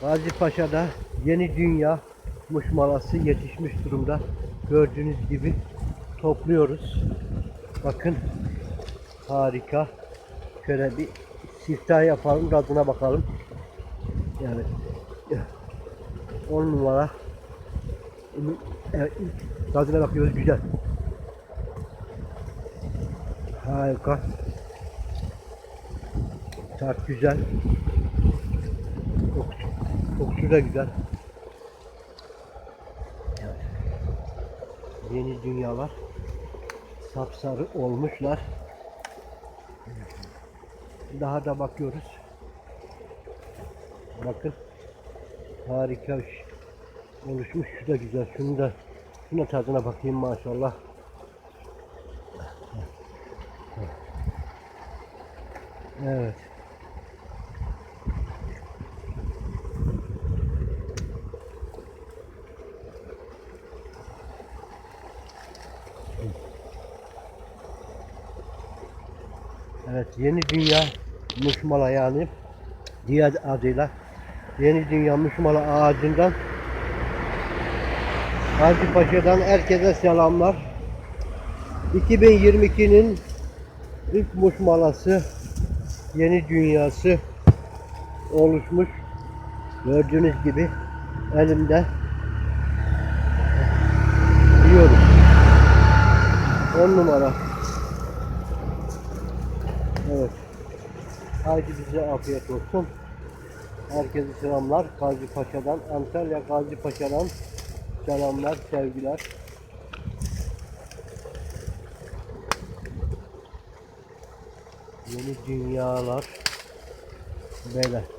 Gazi Paşa'da yeni dünya muşmalası yetişmiş durumda. Gördüğünüz gibi topluyoruz. Bakın harika. Şöyle bir siftah yapalım, tadına bakalım. Yani 10 numara. Evet, tadına bakıyoruz güzel. Harika. Tat güzel. Kokusu, kokusu da güzel. Evet. Yeni dünyalar. Sapsarı olmuşlar. Daha da bakıyoruz. Bakın. Harika. Oluşmuş. Şu da güzel. Şunu da şuna tadına bakayım maşallah. Evet. Evet, yeni dünya muşmala yani diğer adıyla yeni dünya muşmala ağacından Gazi Paşa'dan herkese selamlar. 2022'nin ilk muşmalası yeni dünyası oluşmuş. Gördüğünüz gibi elimde yiyorum. 10 numara. Evet. Bize afiyet olsun. Herkese selamlar. Gazi Paşa'dan, Antalya Gazi Paşa'dan selamlar, sevgiler. Yeni dünyalar böyle.